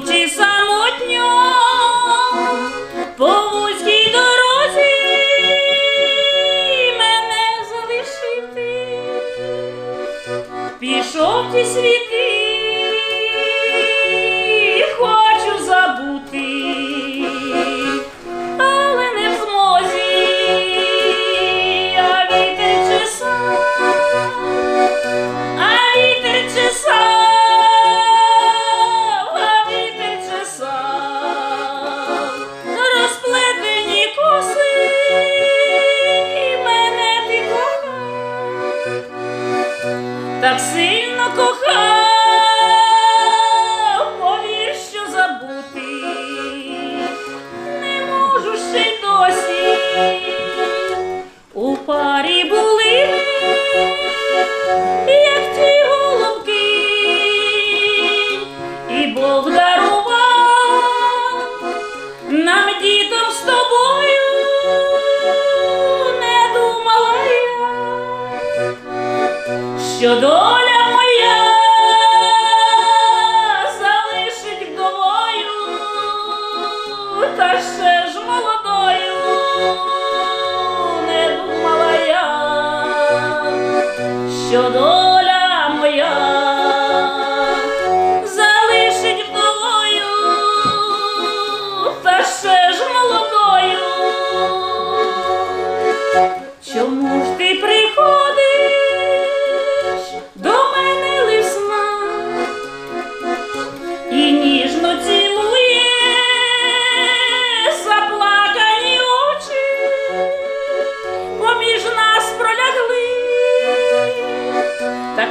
ідучи самотньо по вузькій дорозі, мене залишив ти, пішов ті світи, That's seems що доля моя залишить вдовою, та ще ж молодою, не думала я, що доля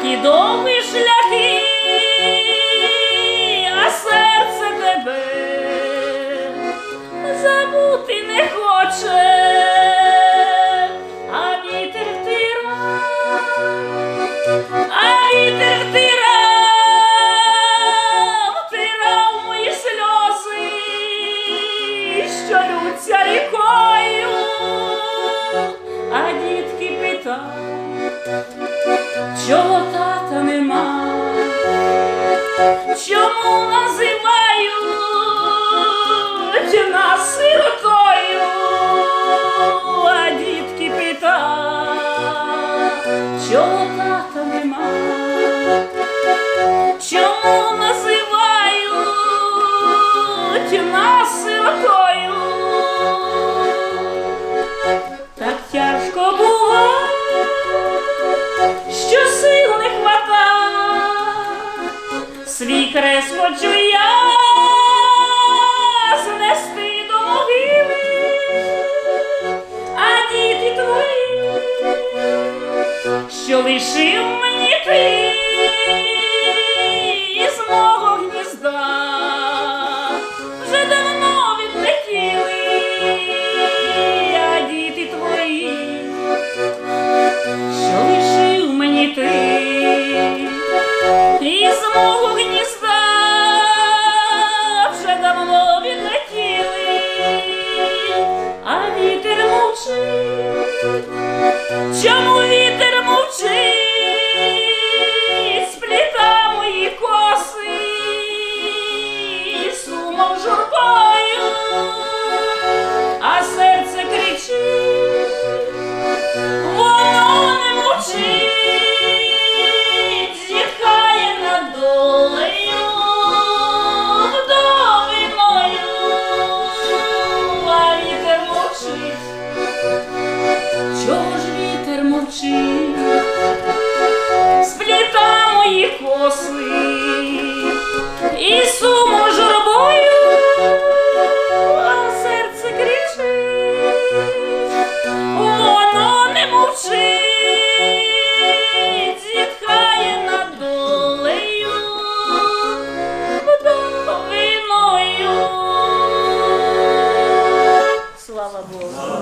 довгі шляхи, а серце тебе забути не хоче, а вітер втира, а вітер втира, втирав мої сльози, що рікою, а дітки питають, чого тата нема, чому називають нас сиротою, а дітки питають, чого тата нема, чому називають free. Спліта мої коси і суму журбою, а серце кричить. Воно не мовчить, зітхає над долею, вдовиною. Слава Богу.